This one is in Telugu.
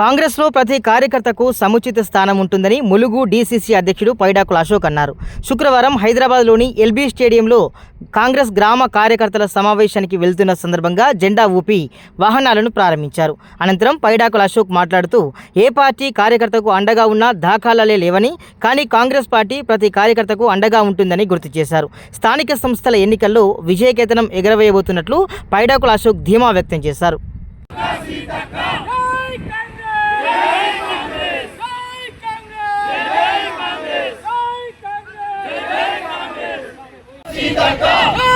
కాంగ్రెస్లో ప్రతి కార్యకర్తకు సముచిత స్థానం ఉంటుందని ములుగు డీసీసీ అధ్యక్షుడు పైడాకుల అశోక్ అన్నారు. శుక్రవారం హైదరాబాద్లోని ఎల్బీ స్టేడియంలో కాంగ్రెస్ గ్రామ కార్యకర్తల సమావేశానికి వెళ్తున్న సందర్భంగా జెండా ఊపి వాహనాలను ప్రారంభించారు. అనంతరం పైడాకుల అశోక్ మాట్లాడుతూ ఏ పార్టీ కార్యకర్తకు అండగా ఉన్నా దాఖలాలే లేవని కానీ కాంగ్రెస్ పార్టీ ప్రతి కార్యకర్తకు అండగా ఉంటుందని గుర్తు చేశారు. స్థానిక సంస్థల ఎన్నికల్లో విజయకేతనం ఎగరవేయబోతున్నట్లు పైడాకుల అశోక్ ధీమా వ్యక్తం చేశారు. Ninja Go! Oh,